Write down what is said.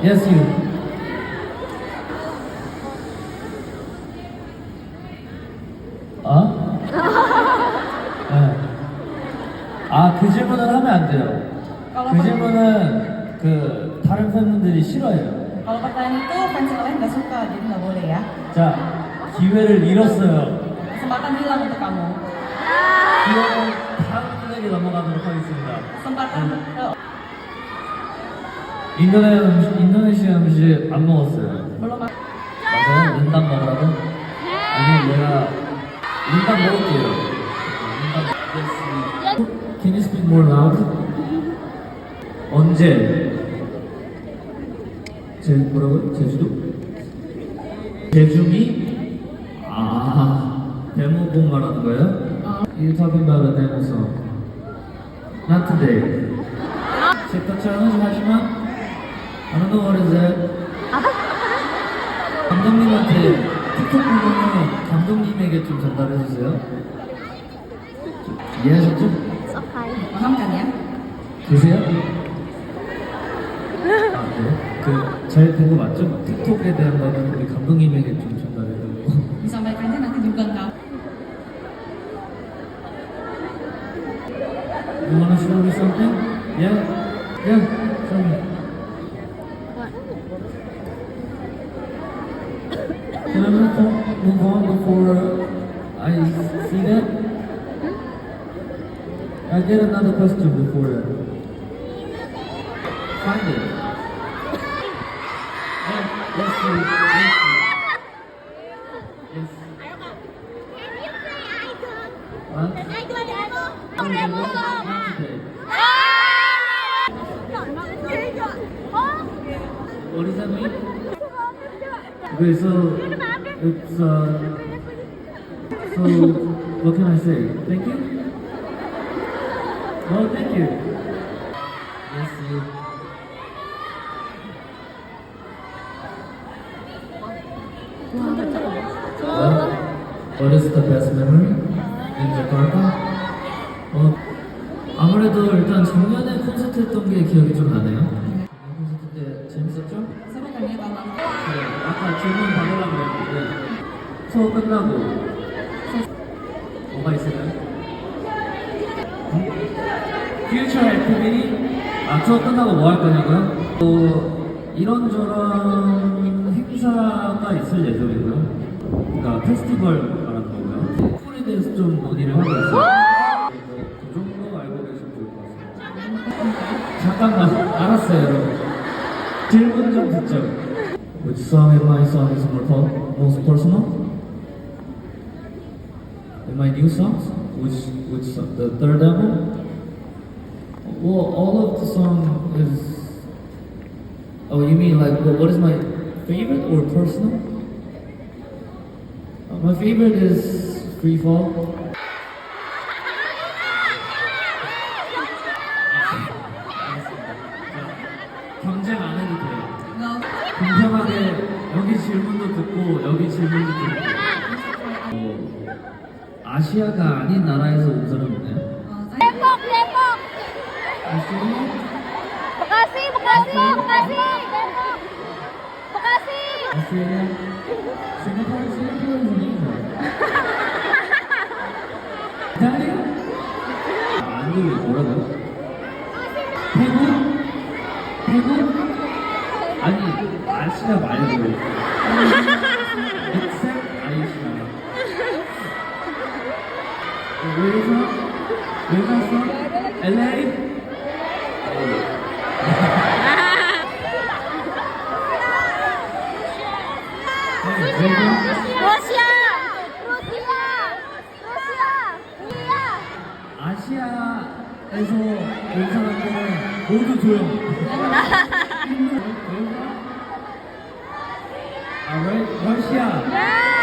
Yes, you. 어? 네. 아, 그 질문은 하면 안 돼요. 그 질문은 그 다른 팬분들이 싫어해요. Kalau pertanyaan itu fans lain nggak suka, jadi nggak boleh ya. 자, 기회를 잃었어요. Kesempatan hilang untuk kamu. 기회는 다음 분에게 넘어가도록 하겠습니다. Kesempatan ke 인도네 음식, 인도네시아 음식 안 먹었어요. 맞아요? 린담 먹으라고? 아니, 내가 린담 먹을게요. 린담. Can you speak more loud? 언제? 제 뭐라고? 제주도? 제주미? 아, 데모곡 말하는 거예요? You talking about a demo song? Not today. 제 것처럼 하지만 don't know what is that. 감독님한테 틱톡 부분은 감독님에게 좀 전달해 주세요. 이해하셨죠? ya? 계세요? 아, 네. 그 잘 된 거 맞죠? 틱톡에 대한 거는 우리 감독님에게 좀 전달해 주고. Disampaikannya nanti juga enggak. You wanna show me something? Yeah? Yeah, Can I move on, move on before I see that? I get another question before that. Find it. Yeah, yes, sir. Yes, sir. Yes. What? What does that mean? Okay, so it's uh, so what can I say? Thank you. Oh, thank you. Yes, you. Well, what is the best memory in Jakarta? 어, 아무래도 일단 작년에 콘서트 했던 게 기억이 좀 나네요. 콘서트 때 재밌었죠? 네, 아까 질문 했는데 수업 끝나고 뭐가 있을까요? 퓨처 액티비티? 아 수업 끝나고 뭐 할 거냐고요? 또 이런저런 행사가 있을 예정이고요. 그러니까 페스티벌 말하는 거고요? 쿨에 대해서 좀 논의를 하고 있어요. 그 정도 알고 계시면 좋을 것 같습니다. 잠깐만 알았어요 여러분. 질문 좀 듣죠 Which song in my song is more most personal? In my new songs? Which which song? The third album? Well, all of the song is. Oh, you mean like well, what is my favorite or personal? Uh, my favorite is Free Fall. 질문도 듣고 여기 질문도 듣고 어, 아시아가 아닌 나라에서 온 사람 있나요? Saya Depok, Depok. 아시아? Bekasi, Bekasi, Bekasi. Depok. Bekasi. 아시아? 싱가포르 싱가포르에서 이탈리아? 아, 안 들려 뭐라고요? 태국? 태국? 아니 아시아 말고 아시아 왜서? 왜 갔어? LA? Rusia. Rusia. Rusia. 아시아에서 온 사람들은 모두 조용. 아, 러, 러시아. 네.